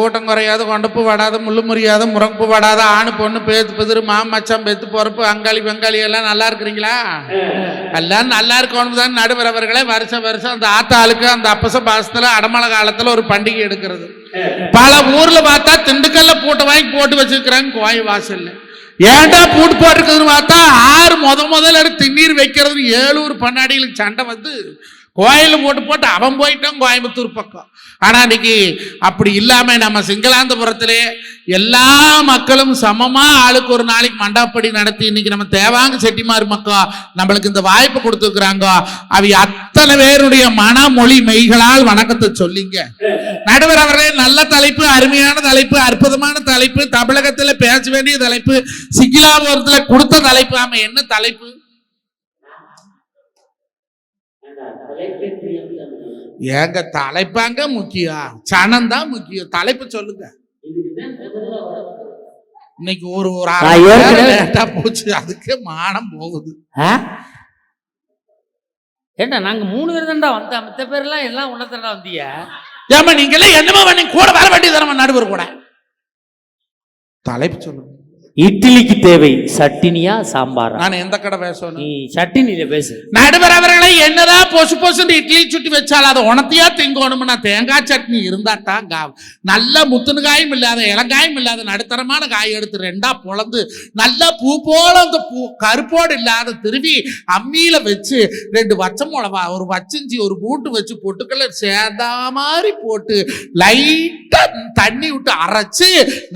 கூட்டம் குறையாது கொண்டப்பு வாடாத முள்ளு முறியாத முறப்பு வடாத ஆணு பொண்ணு பேத்து பெதிரு மாமச்சான் பெத்து பொறுப்பு அங்காளி பெங்காளி எல்லாம் நல்லா இருக்கிறீங்களா? எல்லாம் நல்லா இருக்கணும் தான் நடுவர் அவர்களே வருஷம் வருஷம் அந்த ஆத்தாளுக்கு அந்த அப்பச பாசத்துல அடமள காலத்துல ஒரு பண்டிகை எடுக்கிறது. பல ஊர்ல பார்த்தா திண்டுக்கல்ல பூட்டை வாங்கி போட்டு வச்சிருக்கிறாங்க கோயில் வாசல்ல. ஏன்டா பூட்டு போட்டிருக்குதுன்னு பார்த்தா ஆறு முத முதல்ல திண்ணீர் வைக்கிறது ஏழூர் பண்ணாடிகளுக்கு சண்டை வந்து கோயில் போட்டு போட்டு அவன் போயிட்டான் கோயம்புத்தூர் பக்கம். ஆனால் இன்னைக்கு அப்படி இல்லாமல் நம்ம சிங்களாந்தபுரத்திலே எல்லா மக்களும் சமமாக ஆளுக்கு ஒரு நாளைக்கு மண்டாப்படி நடத்தி இன்னைக்கு நம்ம தேவாங்க செட்டிமார் மக்கள் நம்மளுக்கு இந்த வாய்ப்பு கொடுத்துருக்குறாங்க. அவ அத்தனை பேருடைய மனமொழி மெய்களால் வணக்கத்தை சொல்லிங்க. நடுவர் அவர்களே நல்ல தலைப்பு அருமையான தலைப்பு அற்புதமான தலைப்பு தமிழகத்தில் பேச வேண்டிய தலைப்பு சிக்கிலாபுரத்துல கொடுத்த தலைப்பு. ஆமாம் என்ன தலைப்பு? ஏங்க தலைப்பாங்க முக்கியம். சனம் தான் முக்கியம். தலைப்பு சொல்லுங்க. இன்னைக்கு ஒரு ஒரு லேட்டா போச்சு. அதுக்கே மானம் போகுது? ஏண்டா நாங்க மூணு பேர் தான்டா வந்தோம். மத்த பேர்லாம் எல்லாம் உன்னதான்டா வந்தீங்க. ஏமா நீங்க எல்லாம் என்னமா பண்ணி கூட வர வேண்டியது நடுவர் கூட. தலைப்பு சொல்லுங்க. இட்லிக்கு தேவை சட்டினியா சாம்பாரா? நான் எந்த கடை பேசணும்? நீ சட்டினியில பேசு. நடுவர் அவர்களை என்னதான் பொசு பொசுன்னு இட்லி சுட்டி வச்சாலும் அதை உணத்தையா திங்கணும்னா தேங்காய் சட்னி இருந்தாத்தான் கா நல்ல முத்துனுகாயும் இல்லாத இலங்காயும் இல்லாத நடுத்தரமான காய் எடுத்து ரெண்டா பொழந்து நல்லா பூ போல அந்த பூ கருப்போடு இல்லாத திருவி அம்மியில வச்சு ரெண்டு வச்ச மிளவா ஒரு வச்சிஞ்சி ஒரு பூட்டு வச்சு பொட்டுக்கல்ல சேர்ந்தா மாதிரி போட்டு லைட்டாக தண்ணி விட்டு அரைச்சு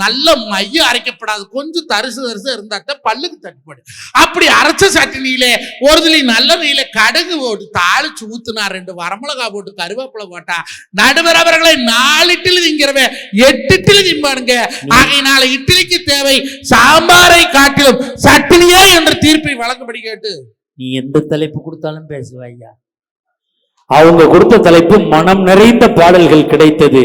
நல்ல மையம் அரைக்கப்படாது. கொஞ்சம் தரிசு தரிசு இருந்தாத்தான் பல்லுக்கு தட்டுப்பாடு. அப்படி அரைச்ச சட்னியிலே ஒரு துளி நல்ல நீல கடுகு போட்டு தாளிச்சு ஊத்துனா ரெண்டு வரமிளகா போட்டு கருவேப்பிலை போட்டா நடுவர் அவர்களை நாலு இட்லி திங்கிறவன் எட்டு இட்லி திம்பானுங்க ஆகையினால இட்லிக்கு தேவை சாம்பாரை காட்டிலும் சட்னியே என்ற தீர்ப்பை வழங்கும்படி கேட்டு. நீ எந்த தலைப்பு கொடுத்தாலும் பேசுவ ஐயா அவங்க கொடுத்த தலைப்பு மனம் நிறைந்த பாடல்கள் கிடைத்தது.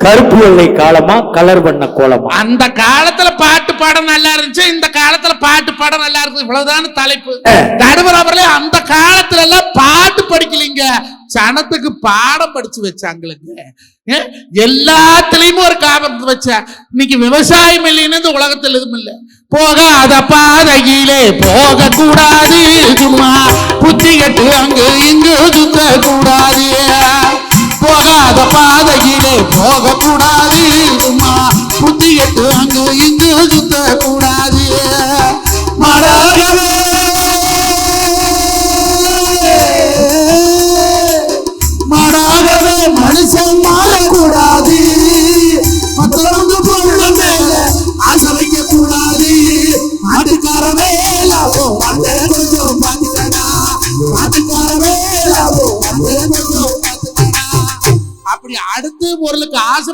கருப்பு வெள்ளை காலமா கலர் வண்ண கோலமா? அந்த காலத்துல பாட்டு பாடம் நல்லா இருந்துச்சு இந்த காலத்துல பாட்டு பாடம் நல்லா இருக்கு இவ்வளவுதான் தலைப்பு. நடுவர் அவர்களே அந்த காலத்துல எல்லாம் பாட்டு படிக்கலைங்க. சனத்துக்கு பாடம் படிச்சு வச்சாங்களுக்கு எல்லாத்துலயும் ஒரு காரணம் வச்ச. இன்னைக்கு விவசாயம் இல்லைன்னு உலகத்துல எதுவும் இல்லை. போகாத பாதையிலே போக கூடாது சும்மா புத்தி கட்டு அங்கு இங்கு சுத்த கூடாது போகாத பாதையிலே போகக்கூடாது. கூடாது புத்தி எட்டு அங்கு இங்கு சுத்த கூடாது மடாகவே மாறாகவே மனுஷன் மாறக்கூடாது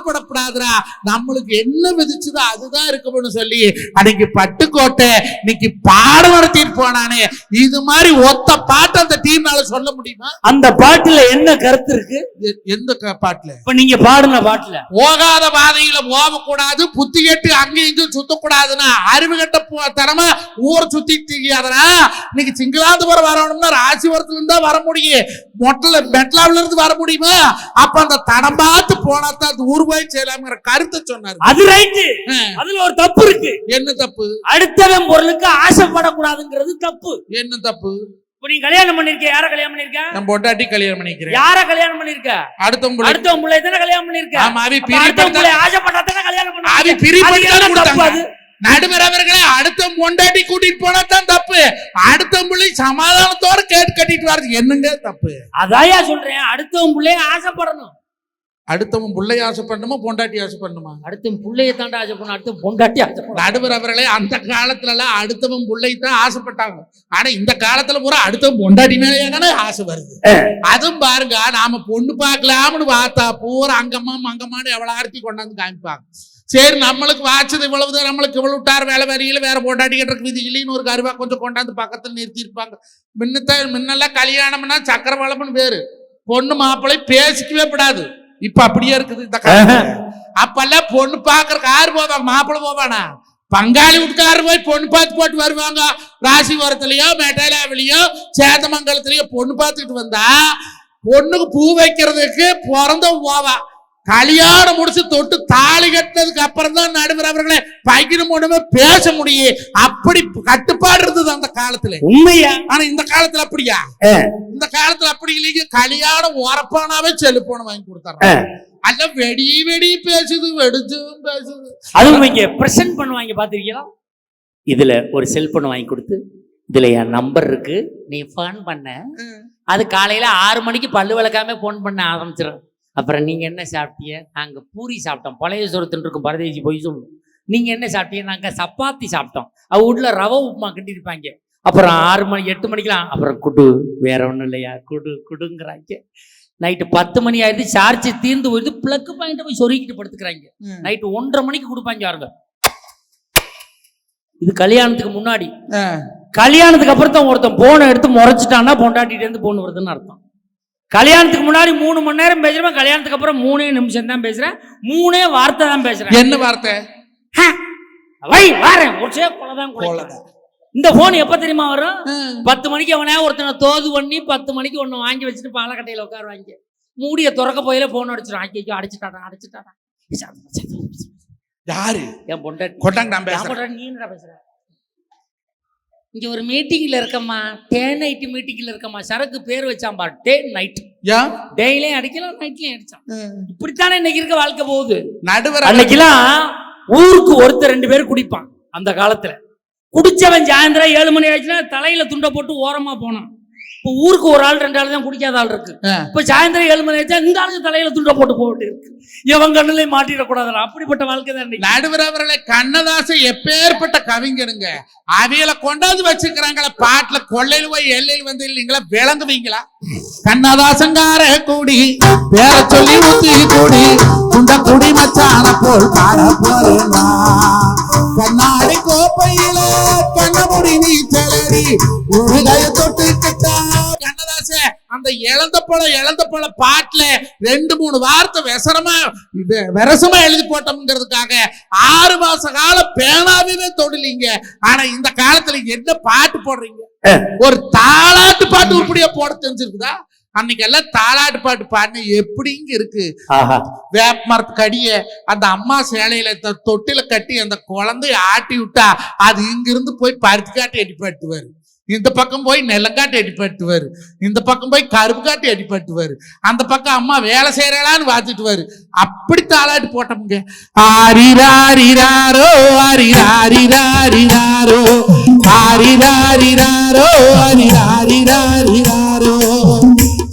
பொருளுக்கு ஆசைப்படக்கூடாதுடா நம்மளுக்கு என்ன விதிச்சதோ அதுதான் இருக்கணும்னு சொல்லி அன்னைக்கு பட்டுக்கோட்டை இன்னைக்கு பாடம் நடத்திட்டு போனானே. இது மாதிரி ஒத்த பாட்டு அந்த டீம்னால சொல்ல முடியுமா? அந்த பாட்டுல என்ன கருத்து இருக்கு? எந்த பாட்டுல? இப்ப நீங்க பாடுன பாட்டுல. போகாத பாதையில போகக்கூடாது புத்தி கெட்டு அங்கேயும் இங்கேயும் சுத்தக்கூடாதுன்னா அறிவு கட்ட தரமா ஊரை சுத்தி தெரியாதனா இன்னைக்கு சிங்களாந்தபுரம் வரணும்னா ராசிபுரத்துல இருந்தா வர முடியும். மொட்டல மெட்லாவில இருந்து வர முடியுமா? அப்ப அந்த தடம் பார்த்து போனா தான் ஊர் போய் செய்யலாம்ங்கிற கருத்தை சொன்னாரு. அது ரைட்டு அதுல ஒரு தப்பு இருக்கு. என்ன தப்பு? அடுத்தவன் பொருளுக்கு ஆசைப்படக்கூடாதுங்கிறது தப்பு. என்ன தப்பு? நீ கல்யாணம் பண்ணிருக்க யார கல்யாணம் பண்ணிருக்க பொட்டாட்டி கல்யாணம் பண்ணிக்கிறேன். யார கல்யாணம் பண்ணிருக்க அடுத்தவங்க பிள்ளை. தானே கல்யாணம் பண்ணிருக்க ஆமா அவி பிள்ளை ஆசைப்பட்டா தானே கல்யாணம் பிரிப்பட்டு அது என்ன தப்பு கொடுத்தாங்க. அது? நடுவர் அவர்களை அடுத்த பொண்டாட்டி கூட்டிட்டு போனா தான் தப்பு. அடுத்த பிள்ளை சமாதானத்தோட கேட்டு கட்டிட்டு வர்றது என்னங்க தப்பு? அதாயா சொல்றேன். அடுத்தவன் பிள்ளைய ஆசைப்படணும். அடுத்தவன் பிள்ளை ஆசைப்படணுமா பொண்டாட்டி ஆசைப்படணுமா அடுத்தவன் பிள்ளைய தாண்டா ஆசைப்படணும் அடுத்தவன் பொண்டாட்டி ஆசைப்படணும் நடுவர் அவர்களே அந்த காலத்துல எல்லாம் அடுத்தவன் பிள்ளை தான் ஆசைப்பட்டாங்க. ஆனா இந்த காலத்துல பூரா அடுத்தவன் பொண்டாட்டி மேலே தானே ஆசை வருது. அதுவும் பாருங்க நாம பொண்ணு பார்க்கலாம்னு பார்த்தா பூரா அங்கம்மா மங்கம்மான்னு எவ்வளவு ஆர்த்தி கொண்டாந்து காமிப்பாங்க. சரி நம்மளுக்கு வாச்சது இவ்வளவுதான் நம்மளுக்கு இவ்வளவு விட்டார் வேலை வரியில வேற பொண்டாட்டி கட்டுறதுக்கு விதி இல்லைன்னு ஒரு கருவா கொஞ்சம் கொண்டாந்து பக்கத்துல நிறுத்தி இருப்பாங்க முன்னத்த முன்னெல்லாம் கல்யாணம்னா சக்கர வளம்னு பேரு. பொண்ணு மாப்பிள்ளை பேசிக்கவே கூடாது இப்ப அப்படியே இருக்குது இந்த. அப்பெல்லாம் பொண்ணு பாக்குறக்கு யாரு போவாங்க மாப்பிள்ளை போவானா? பங்காளி வீட்டுக்காரர் போய் பொண்ணு பார்த்து போட்டு வருவாங்க. ராசிபுரத்துலயோ மெட்டாலாவிலையோ சேதமங்கலத்திலயோ பொண்ணு பார்த்துக்கிட்டு வந்தா பொண்ணுக்கு பூ வைக்கிறதுக்கு பிறந்த போவா. கல்யாணம் முடிச்சு தொட்டு தாலி கட்டினதுக்கு அப்புறம் தான் நடுவர் அவர்களே பைக்கணும் ஒண்ணுமே பேச முடியும் அப்படி கட்டுப்பாடு இருந்தது அந்த காலத்துல. உண்மையா? ஆனா இந்த காலத்துல அப்படியா? இந்த காலத்துல அப்படி இல்லைங்க. கல்யாணம் உரப்பானாவே செல்லுபோன் வாங்கி ஆ. கொடுத்தாங்க அல்ல வெடி வெடி பேசுது வெடிச்சும் பேசுது. அதுவும் இங்க பிரசன்ட் பண்ணுவாங்க பாத்திருக்கீங்களா இதுல ஒரு செல்போன் வாங்கி கொடுத்து இதுல என் நம்பர் இருக்கு நீ ஃபோன் பண்ண. அது காலையில ஆறு மணிக்கு பல்லு விளக்காம ஃபோன் பண்ண ஆரம்பிச்சிடும் அப்புறம் நீங்க என்ன சாப்பிட்டீங்க நாங்க பூரி சாப்பிட்டோம். பழைய சோறு இருக்கும். பரதேசி போய் சொல்லணும் நீங்க என்ன சாப்பிட்டீங்க நாங்க சப்பாத்தி சாப்பிட்டோம். அவ வீட்ல ரவை உப்புமா கட்டியிருப்பாங்க அப்புறம் ஆறு மணி எட்டு மணிக்கெல்லாம் அப்புறம் குடு. வேற ஒண்ணும் இல்லையா? குடு குடுங்கிறாங்க. நைட்டு பத்து மணி ஆயிடுது சார்ஜ் தீர்ந்து போயிடுது. பிளக்கு பாயிண்ட போய் சொருகிட்டு படுத்துக்கிறாங்க. நைட்டு ஒன்றரை மணிக்கு கொடுப்பாங்க பாருங்க இது கல்யாணத்துக்கு முன்னாடி. கல்யாணத்துக்கு அப்புறம் தான் ஒருத்தன் போனை எடுத்து முறைச்சிட்டான்னா பொண்டாட்டிட்டு இருந்து போன் வருதுன்னு அர்த்தம். கல்யாணத்துக்கு முன்னாடி மூணு மணி நேரம் பேசுறேன் கல்யாணத்துக்கு அப்புறம் மூணே நிமிஷம் தான் பேசுறேன் மூணே வார்த்தை தான் பேசுறேன். என்ன வார்த்தை? வை வாரேன். ஒரே கொலைதான் கொலை. இந்த போன் எப்ப தெரியுமா வரும்? பத்து மணிக்கு அவனே ஒருத்தனை தோது பண்ணி பத்து மணிக்கு ஒண்ணு வாங்கி வச்சுட்டு பாலக்கட்டையில உட்கார வாங்கி. மூடிய திறக்க போயில போன் அடிச்சிடும் ஐயோ அடிச்சுட்டாடா அடிச்சுட்டாடா. யாரு? என் பொண்டாட்டி. கொட்டாங்க நான் பேசுறேன் நீ என்னடா பேசுற? இங்க ஒரு மீட்டிங்ல இருக்கம்மா டே நைட் மீட்டிங்ல இருக்கம்மா சரக்கு பேர் வச்சான் பாரு டே நைட் யா? டேய்லயும் அடிக்கலாம் நைட்லயும் அடிச்சான். இப்படித்தானே இன்னைக்கு இருக்க வாழ்க்கை போகுது? நடுவர் அன்னைக்கெல்லாம் ஊருக்கு ஒருத்தர் ரெண்டு பேர் குடிப்பான் அந்த காலத்துல. குடிச்சவன் சாயந்தரம் ஏழு மணி ஆச்சுன்னா தலையில துண்டை போட்டு ஓரமா போனான். இப்போ ஊருக்கு ஒரு ஆள் ரெண்டு ஆள் தான் குடிக்காத ஆள் இருக்கு. இப்ப சாயந்தரம் ஏழு மணி ஆச்சா இந்த ஆளுக்கு தலையில துண்டை போட்டு போக வேண்டியிருக்கு. இவன் கண்ணுலயும் மாட்டிடக்கூடாது அப்படிப்பட்ட வாழ்க்கை தான். நடுவர் அவர்களை கண்ணதாசன் எப்பேற்பட்ட கவிஞருங்க அவியல கொண்டாந்து வச்சுக்கிறாங்களே பாட்டுல கொள்ளையில் போய் எல்லையில் வந்து இல்லைங்களா விளங்குவீங்களா? கண்ணதாசங்கார கூடி பேர சொல்லி ஊத்தி கூடி குண்ட குடி மச்சான போல் பாட போறேனா கண்ணாடி கோப்பையில கண்ணமுடி நீ செலடி ஒரு கய தொட்டு கிட்டா. கண்ணதாச அந்த இழந்த போல இழந்த போல பாட்டுல ரெண்டு மூணு வார்த்தை விசரமா இது விரசமா எழுதி போட்டோம்ங்கிறதுக்காக ஆறு மாச காலம் பேனாவே தொடலீங்க. ஆனா இந்த காலத்துல என்ன பாட்டு போடுறீங்க? ஒரு தாலாட்டு பாட்டு இப்படியே போட தெரிஞ்சிருக்குதா? அன்னைக்கு எல்லாம் தாலாட்டு பாட்டு பாடின எப்படிங்க இருக்கு? ஆஹா. வேப்ப மரத்துக்கு அடிய அந்த அம்மா சேலையில தொட்டில கட்டி அந்த குழந்தைய ஆட்டி விட்டா அது இங்கிருந்து போய் பருத்தி காட்டி அடிப்பட்டுவாரு இந்த பக்கம் போய் நெல்லங்காட்டு அடிப்பட்டுவாரு இந்த பக்கம் போய் கருப்பு காட்டி அடிப்பட்டுவாரு அந்த பக்கம் அம்மா வேலை செய்யறாளான்னு வாத்துட்டுவாரு அப்படி தாளாட்டு போட்டோமுங்க. ஆரிராரிராரோ ஆரிராரிராரிராரோ. ஆரிராரிராரோ ஆரிராரிராரிராரோ.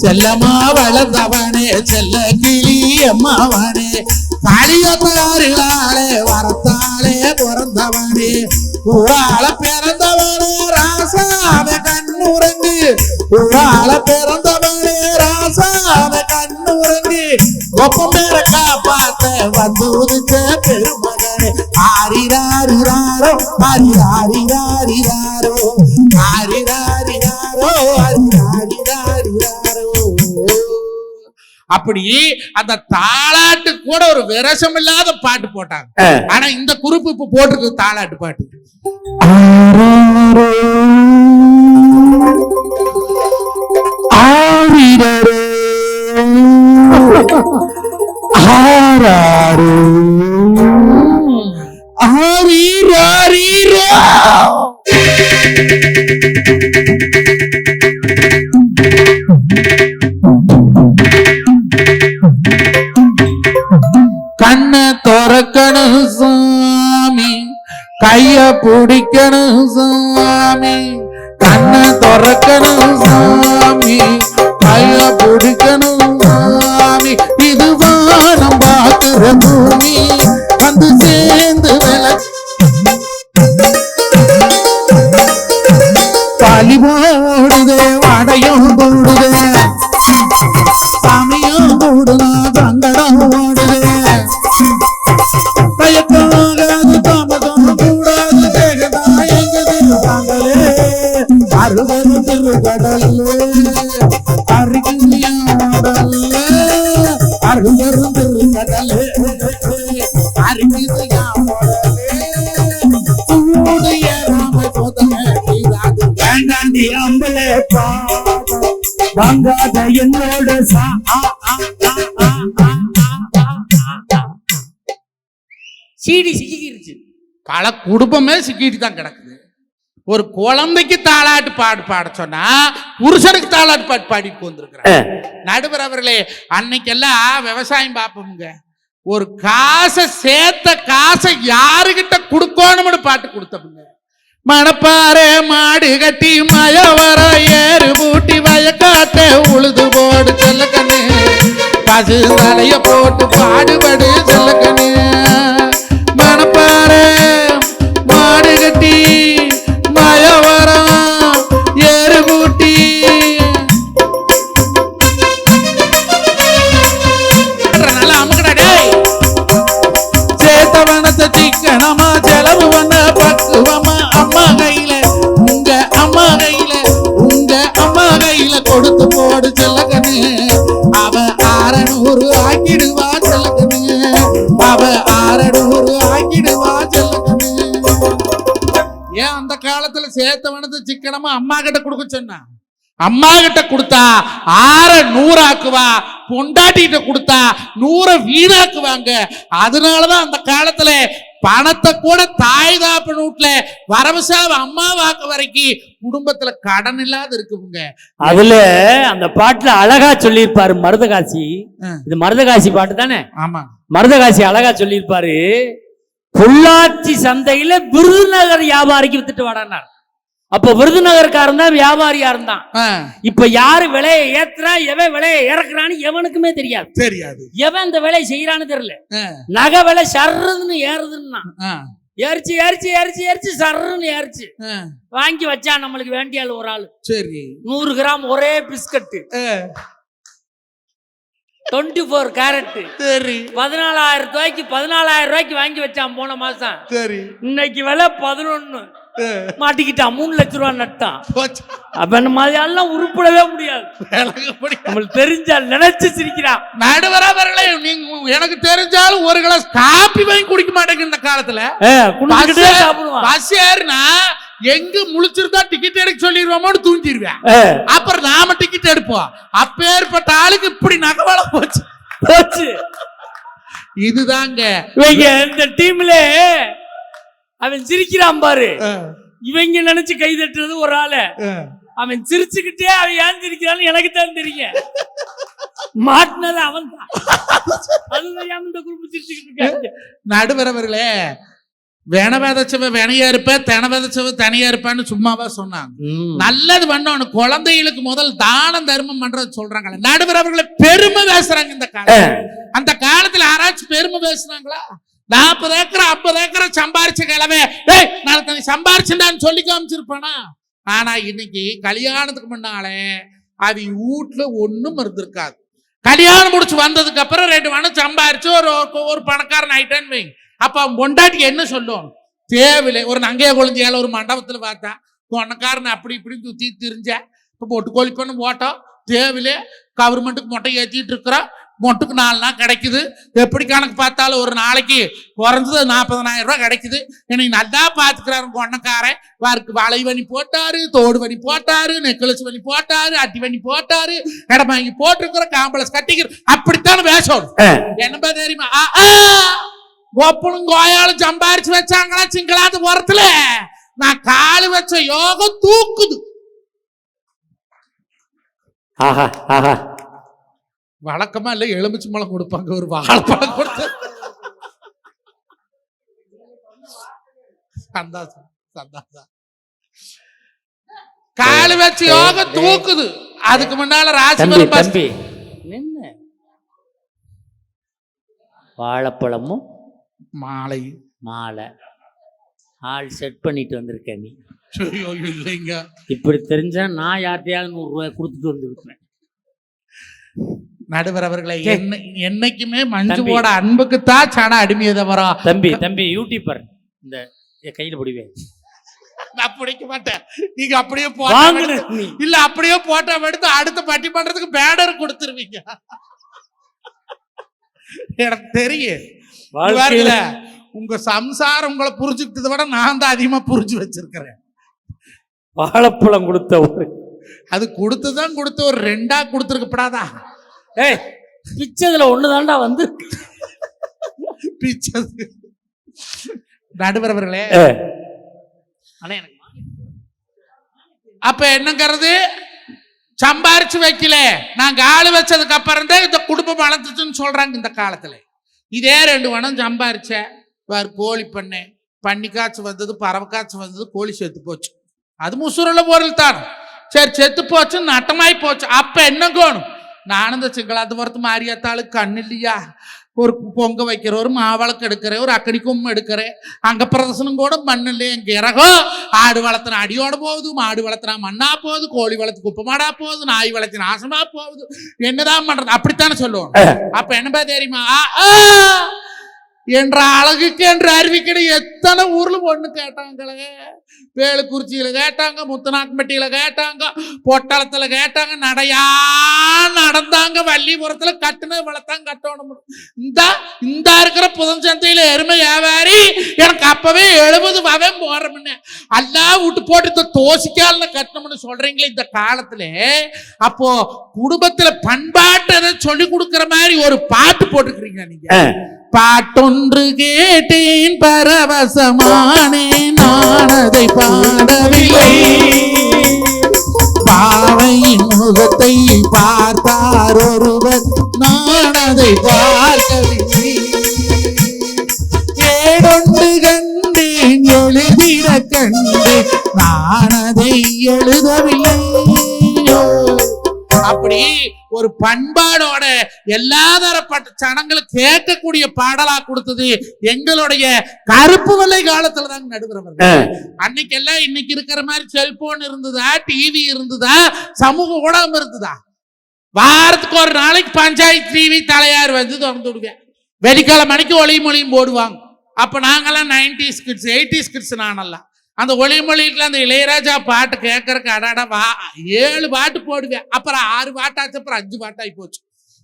செல்லமா வளர்ந்தவனே செல்ல கிளி அம்மாவனே. காளியத்தாரிலாளே வரத்தாளே பிறந்தவனே. ஊராள பிறந்தவனே ராசாவ கண்ணுறங்கு. ஊராள பிறந்தவனே ராசாவ கண்ணுறங்கு. ஒப்பம் பேர காப்பாத்த வந்து உதிச்ச பெருமகனே. ஆரிராரிராரோ ஆரிராரிராரிராரோ ஆரிராரிராரோ அப்படி அந்த தாளாட்டு கூட ஒரு விரசம் இல்லாத பாட்டு போட்டாங்க. ஆனா இந்த குரூப் இப்ப போட்டிருக்கு தாளாட்டு பாட்டு. கண்ணை பிடிக்கணும் சாமி கைய பிடிக்கணும் சாமி கண்ணை துறக்கணும் சாமி அம்பலே வாங்காத என்னோட சா. ஆ, ஆ, ஆ, ஆ, ஆ, ஆ, ஆ. சீடி சிக்கிக்கிருச்சு. பல குடும்பமே சிக்கிட்டு தான் கிடக்குது. ஒரு குழந்தைக்கு தாளாட்டு பாடு பாட சொன்னா புருஷனுக்கு தாளாட்டு பாட்டு பாடிட்டு வந்திருக்கிறாங்க நடுவர் அவர்களே அன்னைக்கெல்லாம் விவசாயம் பார்ப்போமுங்க. ஒரு காசை சேர்த்த காசை யாருகிட்ட கொடுக்கணும்னு பாட்டு கொடுத்தோமுங்க. மணப்பாறை மாடு கட்டி மயவர ஏறு பூட்டி வயக்காட்ட உழுது போடு செல்லக்கண்ணு. பசு தலைய போட்டு பாடுபடு செல்லக்கண்ணு. மணப்பாறை மாடு கட்டி சேத்தவனத்தை சிக்கனமா அம்மா கிட்ட கொடுக்க சொன்னா? அம்மா கிட்ட கொடுத்தா ஆற நூறாக்குவா பொண்டாட்டிகிட்ட கொடுத்தா நூற வீணாக்குவாங்க. அதனாலதான் அந்த காலத்துல பணத்தை கூட தாய் தாப்ப வீட்டுல வரவசாவ அம்மா வாக்கு வரைக்கும் குடும்பத்துல கடன் இல்லாத இருக்குங்க. அதுல அந்த பாட்டுல அழகா சொல்லியிருப்பாரு மருதகாசி. இது மருதகாசி பாட்டு தானே? ஆமா. மருதகாசி அழகா சொல்லியிருப்பாரு பொள்ளாச்சி சந்தையில விருதுநகர் வியாபாரிக்கு வித்துட்டு வாடானார் அப்ப விருதுநகர்காரன் தான் வியாபாரியா இருந்தான். இப்ப யாரு விலையை ஏத்துறான் எவன் விலையை இறக்குறான்னு எவனுக்குமே தெரியாது. தெரியாது. எவன் இந்த வேலையை செய்யறான்னு தெரியல. நகை விலை சர்றதுன்னு ஏறுதுன்னா. ஏறிச்சு ஏறிச்சு ஏறிச்சு சர்றன்னு ஏறிச்சு. ஆ, வாங்கி வச்சான் நம்மளுக்கு வேண்டிய ஆள் ஒரு ஆளு. சரி. நூறு கிராம் ஒரே பிஸ்கட்டு. ஆ, டுவெண்ட்டி ஃபோர் கேரட் சரி. பதினாலாயிரம் ரூபாய்க்கு பதினாலாயிரம் ரூபாய்க்கு வாங்கி வச்சான் போன மாசம். சரி. இன்னைக்கு விலை பதினொன்னு. மாட்டிக்கிட்டான் மூணு லட்ச ரூபா நட்டான் போச்சு. அப்ப எல்லாம் உருப்படவே முடியாது. நம்மளுக்கு தெரிஞ்சா நினைச்சு சிரிக்கிறான் நடுவரவர்களே நீங்க எனக்கு தெரிஞ்சாலும் ஒரு கிளாஸ் காப்பி வாங்கி குடிக்க மாட்டேங்க இந்த காலத்துல. பஸ் ஏறுனா எங்க முழிச்சிருந்தா டிக்கெட் எடுக்க சொல்லிடுவோமோன்னு தூங்கிடுவேன் அப்புறம் நாம டிக்கெட் எடுப்போம். அப்பேற்பட்ட ஆளுக்கு இப்படி நகவள போச்சு. போச்சு. இதுதாங்க. இந்த டீம்ல அவன் சிரிக்கிறான் பாரு. இவங்க நினைச்சு கை தட்டுறது ஒரு ஆளு. அவன் சிரிச்சுக்கிட்டே அவன் ஏன் சிரிக்கிறான்னு எனக்கு தான் தெரியும். மாட்டினது அவன் தான் அது தெரியாம இந்த குரூப் சிரிச்சுக்கிட்டு இருக்காங்க நடுவரவர்களே வென விதைச்சவ வெனையா இருப்ப தென விதைச்சவ தனியா இருப்பான்னு சும்மாவா சொன்னாங்க. நல்லது பண்ணணும். குழந்தைகளுக்கு முதல் தானம் தர்மம் பண்றது சொல்றாங்களே நடுவரவர்களை பெருமை பேசுறாங்க இந்த காலம் அந்த காலத்துல யாராச்சும் பெருமை பேசுனாங்களா நாற்பது ஏக்கர் ஐம்பது ஏக்கர் சம்பாரிச்ச கிழமை. டேய் நான் தனி சம்பாரிச்சுட்டான்னு சொல்லி காமிச்சிருப்பானா? ஆனா இன்னைக்கு கல்யாணத்துக்கு முன்னாலே அது வீட்டுல ஒண்ணும் இருந்திருக்காது. கல்யாணம் முடிச்சு வந்ததுக்கு அப்புறம் ரெண்டு மணம் சம்பாரிச்சு ஒரு ஒரு பணக்காரன் ஆயிட்டேன்னு வைங்க. அப்ப அவன் பொண்டாட்டிக்கு என்ன சொல்லுவோம் தேவையில்லை. ஒரு நங்கைய குழந்தையால ஒரு மண்டபத்தில் பார்த்தா பொண்ணக்காரன் அப்படி இப்படி சுத்தி திரிஞ்ச இப்போ பொட்டு கோழிப்பண்ணு போட்டோம். தேவையில்லை. கவர்மெண்ட்டுக்கு மொட்டை ஏற்றிட்டு இருக்கிறோம். மொட்டுக்கு நாலு நாள் கிடைக்குது. எப்படி கணக்கு பார்த்தாலும் ஒரு நாளைக்கு குறைஞ்சது நாற்பதனாயிரம் ரூபாய் கிடைக்குது. என்னை நல்லா பார்த்துக்கிறாரு கொண்டக்காரன் வாருக்கு வளை வணி போட்டாரு தோடு வணி போட்டாரு நெக்லஸ் வணி போட்டாரு அட்டி வணி போட்டாரு இடம் வாங்கி போட்டிருக்கிற காம்பளஸ் கட்டிக்கிற அப்படித்தான் பேசணும் என்ன தெரியுமா? ஒப்பனும் கோயாலும் சம்பாரிச்சு வச்சாங்களா சிங்களாத்து ஓரத்துல? நான் காலு வச்ச யோகம் தூக்குது. ஆஹா ஆஹா. வழக்கமா இல்ல எலுமிச்சு பழம் கொடுப்பாங்க ஒரு வாழைப்பழம் கொடுத்து. சந்தாசம் சந்தாசம் காலு வச்ச யோகம் தூக்குது. அதுக்கு முன்னால பஸ் தம்பி. நின்னு. வாழைப்பழமும் மாலை. மாலை. ஆள் செட் பண்ணிட்டு வந்திருக்க நீ. இப்படி தெரிஞ்சா நான் யார்கிட்டயாவது நூறு ரூபாய் கொடுத்துட்டு வந்திருப்பேன் நடுவர் அவர்களை என்னைக்குமே மஞ்சு. போட அன்புக்குத்தான் சட அடிமையதை வரும் தம்பி தம்பி யூடியூபர் இந்த கையில பிடிவேன் நான் பிடிக்க மாட்டேன். நீங்க அப்படியே போட்டோ இல்ல அப்படியே போட்டோ எடுத்து அடுத்த பட்டி பண்றதுக்கு பேனர் கொடுத்துருவீங்க. எனக்கு தெரியும். வாழ்க்கையில உங்க சம்சாரம் உங்களை புரிஞ்சுக்கிட்டதை விட நான் தான் அதிகமா புரிஞ்சு வச்சிருக்கிறேன். வாழைப்பழம் கொடுத்த ஒரு அது கொடுத்துதான் கொடுத்து ஒரு ரெண்டா கொடுத்துருக்கப்படாதா? ஏய் பிச்சதுல ஒண்ணுதான்டா வந்து. பிச்சது நடுவர் அவர்களே ஆனா எனக்கு அப்ப என்னங்கிறது? சம்பாரிச்சு வைக்கல. நாங்க ஆளு வச்சதுக்கு அப்புறம் தான் இந்த குடும்பம் வளர்ந்துச்சுன்னு சொல்றாங்க இந்த காலத்துல. இதே ரெண்டு வனம் சம்பாரிச்ச வேறு கோழி பண்ணேன் பன்னி காய்ச்சி வந்தது பறவை காய்ச்சி வந்தது கோழி செத்து போச்சு. அது முசுருள்ள பொருள் தான் சரி செத்து போச்சு நட்டமாய் போச்சு. அப்ப என்ன கோணும்? நானும் இந்த சிங்களாத்தபுரத்து மாரியாத்தாளுக்கு கண்ணு இல்லையா ஒரு பொங்க வைக்கிற ஒரு மாவளக்கு எடுக்கிறேன் ஒரு அக்கடி கும்பம் எடுக்கிறேன் அங்க பிரதர்சனம் கூட மண் இல்லையே எங்க இறகம் ஆடு வளர்த்துன அடியோட போகுது மாடு வளர்த்துனா மண்ணா போகுது கோழி வளர்த்து குப்பமாடா போகுது நாய் வளர்த்து நாசமா போகுது. என்னதான் பண்றது? அப்படித்தானே சொல்லுவோம். அப்ப என்னப்பா தெரியுமா? என்ற அழகுக்கு என்று அறிவிக்கடி எத்தனை ஊரில் பொண்ணு கேட்டாங்களே. வேலுக்குறிச்சியில் கேட்டாங்க முத்தநாட்பட்டியில் கேட்டாங்க பொட்டளத்தில் கேட்டாங்க நடையா நடந்தாங்க வள்ளிபுரத்தில் கட்டுன வளர்த்தாங்க கட்டணும். இந்த இந்த இருக்கிற புதஞ்சந்தையில எருமை வியாபாரி எனக்கு அப்பவே எழுபது வவன் போடுறமுன்னு அல்லா விட்டு போட்டு இந்த தோசிக்கால கட்டணும்னு சொல்றீங்களே இந்த காலத்துல. அப்போ குடும்பத்துல பண்பாட்டை சொல்லிக் சொல்லி கொடுக்கிற மாதிரி ஒரு பாட்டு போட்டுக்கிறீங்க நீங்க? பாட்டொன்று கேட்டேன் பரவசமானே நான் அதை பாடவில்லை. பாவையின் முகத்தை பார்த்தார் ஒருவர் நான் அதை பார்க்கவில்லை. ஏடொன்று கண்டேன் எழுதிட கண்டேன் நான் அதை எழுதவில்லை. அப்படி ஒரு பண்பாடோட எல்லா தரப்பட்ட சனங்களும் கேட்கக்கூடிய பாடலா கொடுத்தது எங்களுடைய கருப்பு வெள்ளை காலத்துல தாங்க நடுகிறவர்கள் அன்னைக்கு எல்லாம் இன்னைக்கு இருக்கிற மாதிரி செல்போன் இருந்ததா டிவி இருந்ததா சமூக ஊடகம் இருந்ததா? வாரத்துக்கு ஒரு நாளைக்கு பஞ்சாயத்து டிவி தலையார் வந்து திறந்து விடுவேன் வெடிக்கால மணிக்கு ஒளியும் மொழியும் போடுவாங்க. அப்ப நாங்கெல்லாம் நைன்டிஸ் கிட்ஸ் எயிட்டிஸ் கிட்ஸ் நானெல்லாம். அந்த ஒளிமொழியில அந்த இளையராஜா பாட்டு கேட்கறக்கு அடாடா வா ஏழு பாட்டு போடுவேன். அப்புறம் ஆறு பாட்டாச்சு அப்புறம் அஞ்சு பாட்டாகி போச்சு.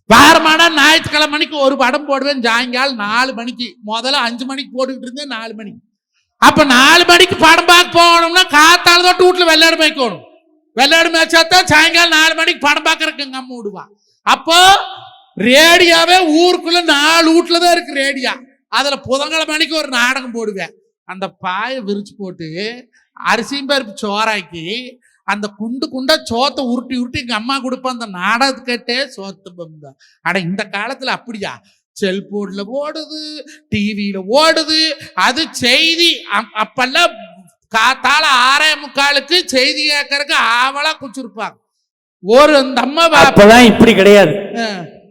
வாரமாடா ஞாயிற்றுக்கிழமை மணிக்கு ஒரு படம் போடுவேன் சாயங்காலம் நாலு மணிக்கு. முதல்ல அஞ்சு மணிக்கு போட்டுக்கிட்டு இருந்தேன் நாலு மணிக்கு. அப்ப நாலு மணிக்கு படம் பார்க்க போகணும்னா காத்தால தொட்டு வீட்டுல வெள்ளாடு மேய்க்கணும் வெள்ளாடு மேய்ச்சாத்தான் சாயங்காலம் நாலு மணிக்கு படம் பார்க்கறக்கு எங்க அம்மா விடுவா. அப்போ ரேடியோவே ஊருக்குள்ள நாலு வீட்டுல தான் இருக்கு ரேடியோ. அதுல புதன்கிழமை மணிக்கு ஒரு நாடகம் போடுவேன். அந்த பாயை விரிச்சு போட்டு அரிசியும் பருப்பு சோறாக்கி அந்த குண்டு குண்டா சோத்தை உருட்டி உருட்டி எங்க அம்மா கொடுப்பேன் அந்த நாடகத்துக்கிட்டே சோத்து பந்தா ஆனா இந்த காலத்துல அப்படியா? செல்போன்ல ஓடுது டிவியில ஓடுது அது செய்தி. அப்- அப்பெல்லாம் காத்தால ஆறே முக்காலுக்கு செய்தி கேட்கறதுக்கு ஆவலா குச்சிருப்பாங்க. ஒரு அந்த அம்மா அப்பதான் இப்படி கிடையாது.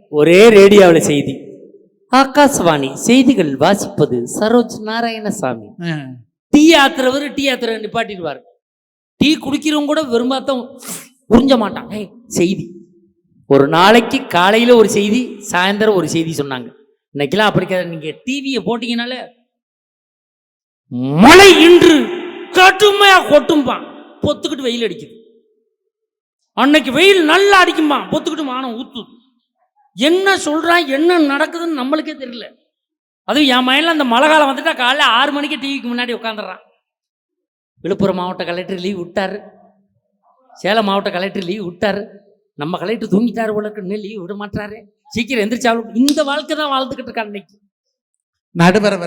ஒரே ரேடியோவுல செய்தி. ஆகாசவாணி செய்திகள் வாசிப்பது சரோஜ் நாராயணசாமி. டீ ஆத்துறவர் டீ ஆத்துற நிப்பாட்டிடுவார். டீ குடிக்கிறவங்க கூட விரும்பாதான் உறிஞ்ச மாட்டான். ஏய், செய்தி. ஒரு நாளைக்கு காலையில ஒரு செய்தி சாயந்தரம் ஒரு செய்தி சொன்னாங்க. இன்னைக்கெல்லாம் அப்படி கிடையாது. நீங்க டிவியை போட்டீங்கனாலே மழை இன்று கடுமையா கொட்டும்பான். பொத்துக்கிட்டு வெயில் அடிக்குது. அன்னைக்கு வெயில் நல்லா அடிக்கும்பான். பொத்துக்கிட்டு வானம் ஊத்துது. என்ன சொல்கிறான் என்ன நடக்குதுன்னு நம்மளுக்கே தெரியல. அதுவும் என் மைண்டில் அந்த மழை காலம் வந்துட்டா காலைல ஆறு மணிக்கு டிவிக்கு முன்னாடி உட்காந்துடுறான் விழுப்புரம் மாவட்ட கலெக்டர் லீவ் விட்டாரு. சேலம் மாவட்ட கலெக்டர் லீவ் விட்டாரு. நம்ம கலெக்டர் தூங்கிட்டார் போல லீவ் விட மாட்டாரு. சீக்கிரம் எந்திரிச்சாலும் இந்த வாழ்க்கை தான் வாழ்ந்துக்கிட்டு இருக்கான் அன்னைக்கு நடுவர்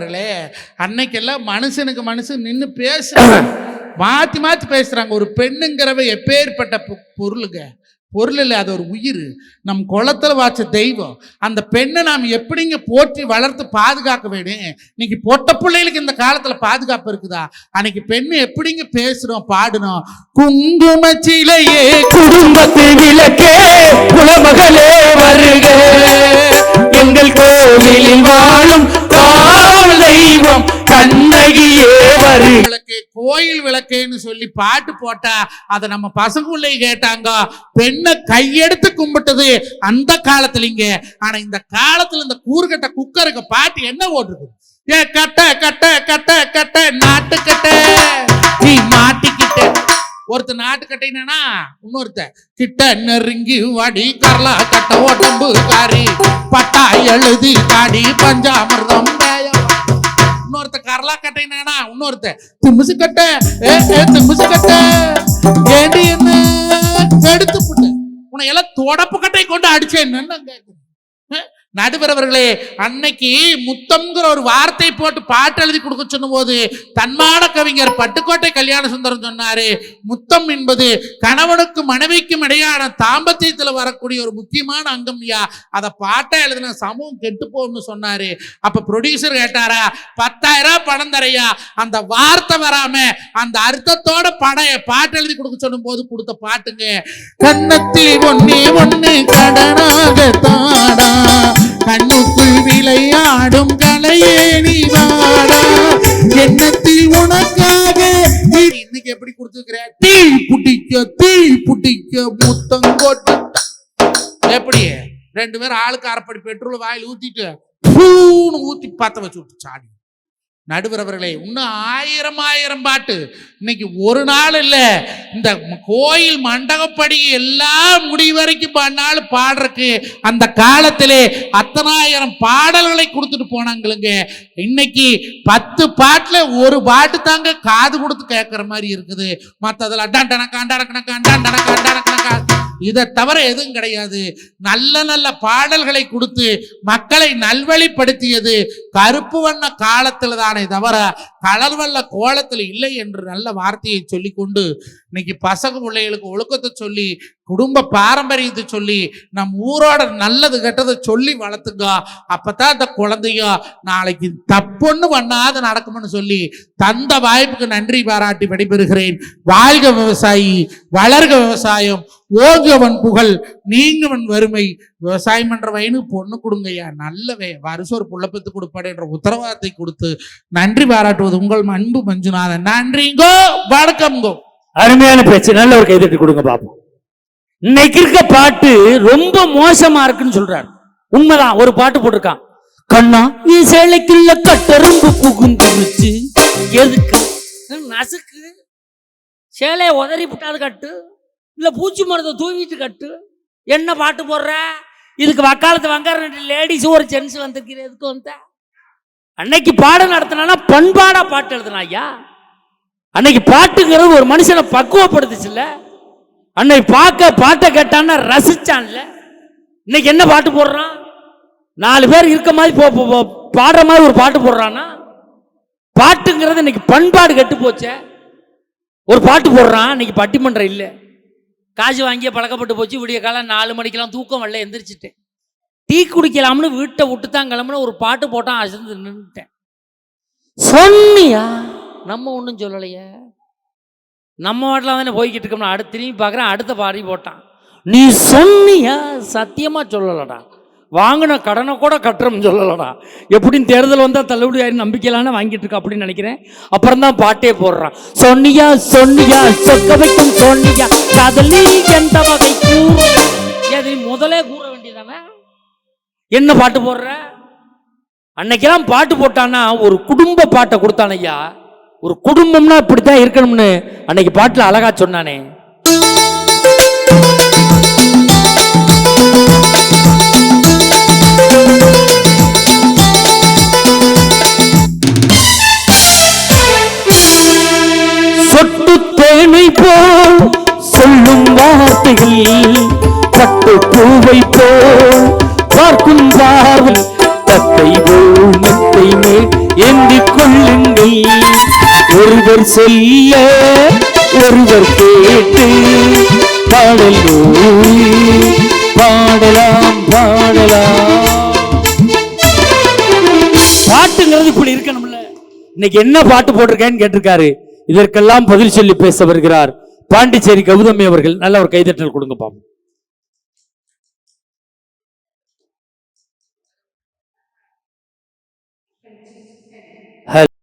அன்னைக்கெல்லாம் மனுஷனுக்கு மனுஷன் நின்று பேச மாற்றி மாற்றி பேசுகிறாங்க ஒரு பெண்ணுங்கிறவ எப்பேற்பட்ட பொ- பொருளுங்க. பொருள் இல்லை அது ஒரு உயிர். நம் குளத்துல வாச்ச தெய்வம். அந்த பெண்ணை நாம் எப்படிங்க போற்றி வளர்த்து பாதுகாக்க வேணும்? இன்னைக்கு பொட்ட பிள்ளைகளுக்கு இந்த காலத்துல பாதுகாப்பு இருக்குதா? அன்னைக்கு பெண்ணு எப்படிங்க பேசுறோம் பாடணும் குங்குமச்சிலையே குடும்பத்தை விளக்கே குலமகளே வருக. எங்கள் கோவிலில் வாழும் தெய்வம் கண்ணகியே வரு விளக்கு கோயில் விளக்குன்னு சொல்லி பாட்டு போட்டா அதை நம்ம பசங்குள்ளே கேட்டாங்க. பெண்ணை கையெடுத்து கும்பிட்டது அந்த காலத்துலங்க. ஆனா இந்த காலத்துல இந்த கூறுகட்ட குக்கருக்கு பாட்டு என்ன ஓட்டுது ஏ கட்ட கட்ட கட்ட கட்ட நாட்டுக்கட்ட நீ மாட்டிக்கிட்ட. ஒருத்த நாட்டுக்கட்டைனா இன்னொருத்த. கிட்ட நெருங்கி வாடி கரலா கட்ட ஓட்டம்பு காரி பட்டா எழுதி காடி பஞ்சாமிர்தம் ஒருத்த கரலா கட்டைனா இன்னொருத்த திமுசு கட்ட ஏ திமுசு கட்ட. ஏண்டி என்ன? எடுத்து புட்டு. உன்னை எல்லாம் தொடப்பு கட்டை கொண்டு அடிச்சேன்னு நான் நடுவரவர்களே அவர்களே அன்னைக்கு முத்தம்ங்கிற ஒரு வார்த்தை போட்டு பாட்டு எழுதி கொடுக்க சொன்னபோது தன்மான கவிஞர் பட்டுக்கோட்டை கல்யாண சுந்தரம் சொன்னாரு. முத்தம் என்பது கணவனுக்கும் மனைவிக்கும் இடையான தாம்பத்தியத்துல வரக்கூடிய ஒரு முக்கியமான அங்கம் ஐயா அதை பாட்டா எழுதின சமூகம் கெட்டு போகணும்னு சொன்னாரு. அப்ப ப்ரொடியூசர் கேட்டாரா பத்தாயிரம் பணம் தரையா? அந்த வார்த்தை வராம அந்த அர்த்தத்தோட படைய பாட்டு எழுதி கொடுக்க சொல்லும் போது கொடுத்த பாட்டுங்க கன்னத்தில் ஒன்னே ஒன்னு கடனாக தாடா கண்ணுக்குள் விளையாடும் கலையே நீ வாடா. எண்ணத்தில் உனக்காக இன்னைக்கு எப்படி கொடுத்துருக்கிற? தீ புட்டிக்க தீ புட்டிக்க முத்தங்கோட்ட எப்படி? ரெண்டு பேரும் ஆளுக்கு அரைப்படி பெட்ரோல் வாயில் ஊத்திட்டு பூன்னு ஊத்தி பார்த்த வச்சு விட்டு சாடி. நடுவர் அவர்களே இன்னும் ஆயிரம் ஆயிரம் பாட்டு. இன்னைக்கு ஒரு நாள் இல்லை. இந்த கோயில் மண்டகப்படி எல்லாம் முடி வரைக்கும் பண்ணாலும் பாடுறதுக்கு அந்த காலத்திலே அத்தனாயிரம் பாடல்களை கொடுத்துட்டு போனாங்களுங்க. இன்னைக்கு பத்து பாட்டுல ஒரு பாட்டு தாங்க காது கொடுத்து கேட்குற மாதிரி இருக்குது. மற்றதுல அண்டான் டனக்கா அண்டான் கணக்கா இதை தவிர எதுவும் கிடையாது. நல்ல நல்ல பாடல்களை கொடுத்து மக்களை நல்வழிப்படுத்தியது கருப்பு வண்ண காலத்தில் தானே தவிர கலர் கோலத்தில் இல்லை என்று நல்ல வார்த்தையை சொல்லி கொண்டு இன்னைக்கு பசங்க பிள்ளைகளுக்கு ஒழுக்கத்தை சொல்லி குடும்ப பாரம்பரியத்தை சொல்லி நம் ஊரோட நல்லது கெட்டதை சொல்லி வளர்த்துங்க அப்பதான் அந்த குழந்தைங்க நாளைக்கு தப்பொன்னு பண்ணாத நடக்கும்னு சொல்லி தந்த வாய்ப்புக்கு நன்றி பாராட்டி விடைபெறுகிறேன். வாழ்க விவசாயி வளர்க விவசாயம் ஓங்குவன் புகழ் நீங்கவன் வறுமை. விவசாயம் பண்ற வயனு பொண்ணு கொடுங்கய்யா. நல்லவே வருஷம் ஒரு புள்ளப்பத்து கொடுப்பாடு என்ற உத்தரவாதத்தை கொடுத்து நன்றி பாராட்டுவது உங்கள் அன்பு மஞ்சுநாதன். நன்றிங்கோ வணக்கம்கோ அருமையான பேச்சு. நல்ல ஒரு கைதட்டி கொடுங்க பாப்போம். இன்னைக்கு இருக்க பாட்டு ரொம்ப மோசமா இருக்குன்னு சொல்றாரு. உண்மைதான் ஒரு பாட்டு போட்டிருக்கான். கண்ணா நீ சேலைக்குள்ள கட்டரும்பு புகுந்துருச்சு. எதுக்கு? நசுக்கு. சேலையை உதறி விட்டாது கட்டு. இல்ல பூச்சி மருந்தை தூவிட்டு கட்டு. என்ன பாட்டு போடுற? இதுக்கு வக்காலத்து வங்கார ரெண்டு லேடிஸ் ஒரு ஜென்ஸ் வந்திருக்கிற எதுக்கு வந்த அன்னைக்கு பாடம் நடத்தினா பண்பாடா பாட்டு எழுதுனா ஐயா? அன்னைக்கு பாட்டுங்கிறது ஒரு மனுஷனை பக்குவப்படுத்துச்சுல்ல? அன்னைக்கு பார்க்க பாட்டை கேட்டான்னா ரசிச்சான்ல? இன்னைக்கு என்ன பாட்டு போடுறான்? நாலு பேர் இருக்க மாதிரி போ பாடுற மாதிரி ஒரு பாட்டு போடுறான்னா பாட்டுங்கிறது இன்னைக்கு பண்பாடு கெட்டு போச்சே. ஒரு பாட்டு போடுறான். இன்னைக்கு பட்டிமன்றம் இல்லை. காசு வாங்கிய பழக்கப்பட்டு போச்சு விடிய காலம் நாலு மணிக்கெல்லாம் தூக்கம் வரல எந்திரிச்சிட்டேன். டீ குடிக்கலாம்னு வீட்டை விட்டு தான் கிளம்புன ஒரு பாட்டு போட்டான் அசந்து நின்றுட்டேன் சொன்னியா? நம்ம ஒன்றும் சொல்லலையே. நம்ம வாட்டில் தானே போய்கிட்டு இருக்கோம்னா அடுத்து திரும்பி பார்க்குறேன் அடுத்த பாடி போட்டான். நீ சொன்னியா? சத்தியமாக சொல்லலடா. வாங்கின கடனை கூட கட்டுறோம்னு சொல்லலடா. எப்படின்னு தேர்தல் வந்தால் தள்ளுபடி ஆயிரும் நம்பிக்கையிலான வாங்கிட்டு இருக்கா அப்படின்னு நினைக்கிறேன். அப்புறம் தான் பாட்டே போடுறான். சொன்னியா சொன்னியா சொக்க வைக்கும் சொன்னியா கதலி எந்த வகை கூறு முதலே கூற வேண்டியதானே? என்ன பாட்டு போடுற? அன்னைக்கெல்லாம் பாட்டு போட்டான்னா ஒரு குடும்ப பாட்டை கொடுத்தான் ஐயா. ஒரு குடும்பம்னா இப்படித்தான் இருக்கணும்னு அன்னைக்கு பாட்டுல அழகா சொன்னானே. பட்டு பூவை போல் பார்க்கும் பார்வை தத்தை போல் மெத்தை மேல் ஏந்திக் கொள்ளுங்கள். ஒருவர் சொல்ல ஒருவர் கேட்டு பாடல் பாடலாம் பாடலாம். பாட்டுங்கிறது இப்படி இருக்கணும்ல. இன்னைக்கு என்ன பாட்டு போட்டிருக்கேன்னு கேட்டிருக்காரு. இதற்கெல்லாம் பதில் சொல்லி பேச வருகிறார். பாண்டிச்சேரி கௌதமி அவர்கள் நல்ல ஒரு கைதட்டல் கொடுங்க பாப்போம்.